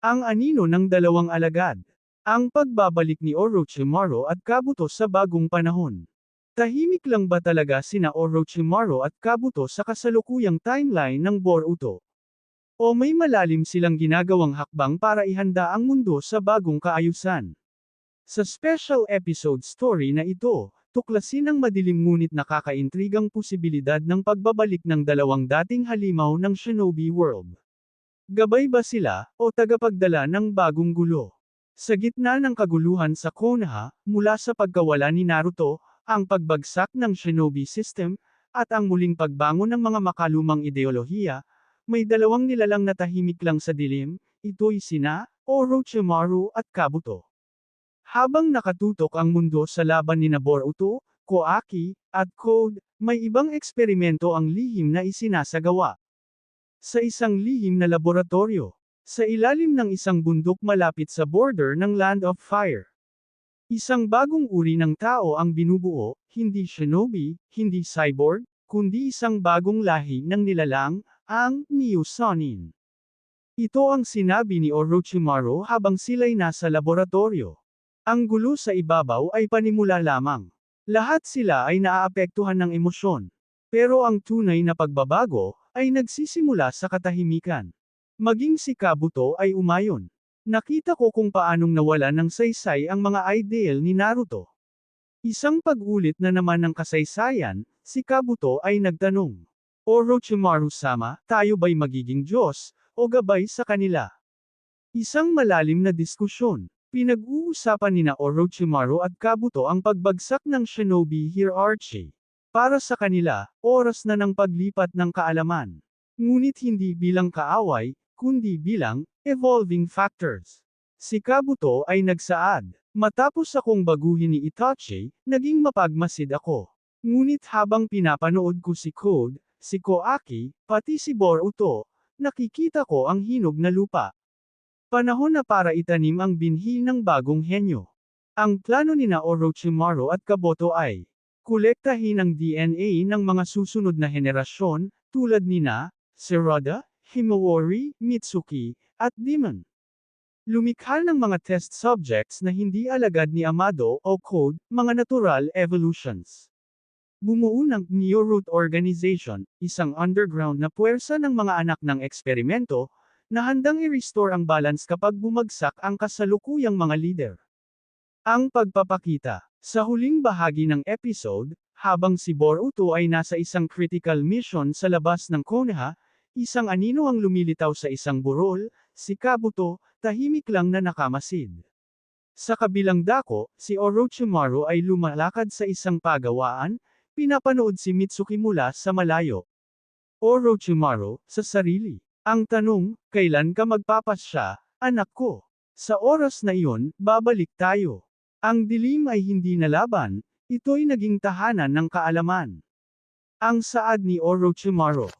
Ang anino ng dalawang alagad. Ang pagbabalik ni Orochimaru at Kabuto sa bagong panahon. Tahimik lang ba talaga sina Orochimaru at Kabuto sa kasalukuyang timeline ng Boruto? O may malalim silang ginagawang hakbang para ihanda ang mundo sa bagong kaayusan? Sa special episode story na ito, tuklasin ang madilim ngunit nakakaintrigang posibilidad ng pagbabalik ng dalawang dating halimaw ng Shinobi World. Gabay ba sila, o tagapagdala ng bagong gulo? Sa gitna ng kaguluhan sa Konoha, mula sa pagkawala ni Naruto, ang pagbagsak ng Shinobi system, at ang muling pagbangon ng mga makalumang ideolohiya, may dalawang nilalang na tahimik lang sa dilim, ito'y sina, Orochimaru at Kabuto. Habang nakatutok ang mundo sa laban ni Boruto, Koaki, at Code, may ibang eksperimento ang lihim na isinasagawa. Sa isang lihim na laboratorio, sa ilalim ng isang bundok malapit sa border ng Land of Fire. Isang bagong uri ng tao ang binubuo, hindi shinobi, hindi cyborg, kundi isang bagong lahi ng nilalang, ang Myosonin. Ito ang sinabi ni Orochimaru habang sila'y nasa laboratorio. Ang gulo sa ibabaw ay panimula lamang. Lahat sila ay naaapektuhan ng emosyon. Pero ang tunay na pagbabago, ay nagsisimula sa katahimikan. Maging si Kabuto ay umayon. Nakita ko kung paanong nawala ng saysay ang mga ideal ni Naruto. Isang pag-ulit na naman ng kasaysayan, si Kabuto ay nagtanong. Orochimaru-sama, tayo ba'y magiging Diyos, o gabay sa kanila? Isang malalim na diskusyon. Pinag-uusapan nina Orochimaru at Kabuto ang pagbagsak ng shinobi hierarchy. Para sa kanila, oras na ng paglipat ng kaalaman. Ngunit hindi bilang kaaway, kundi bilang evolving factors. Si Kabuto ay nagsaad. Matapos akong baguhin ni Itachi, naging mapagmasid ako. Ngunit habang pinapanood ko si Code, si Koaki, pati si Boruto, nakikita ko ang hinog na lupa. Panahon na para itanim ang binhi ng bagong henyo. Ang plano ni Orochimaru at Kabuto ay kolektahin ang DNA ng mga susunod na henerasyon, tulad ni na, Serada, Himawari, Mitsuki, at Demon. Lumikha ng mga test subjects na hindi alagad ni Amado o Code, mga natural evolutions. Bumuo ng Neoroot Organization, isang underground na puwersa ng mga anak ng eksperimento, na handang i-restore ang balance kapag bumagsak ang kasalukuyang mga leader. Ang pagpapakita. Sa huling bahagi ng episode, habang si Boruto ay nasa isang critical mission sa labas ng Konoha, isang anino ang lumilitaw sa isang burol, si Kabuto, tahimik lang na nakamasid. Sa kabilang dako, si Orochimaru ay lumalakad sa isang pagawaan, pinapanood si Mitsuki mula sa malayo. Orochimaru, sa sarili. Ang tanong, kailan ka magpapasya, anak ko? Sa oras na iyon, babalik tayo. Ang dilim ay hindi nalaban, ito'y naging tahanan ng kaalaman. Ang saad ni Orochimaru.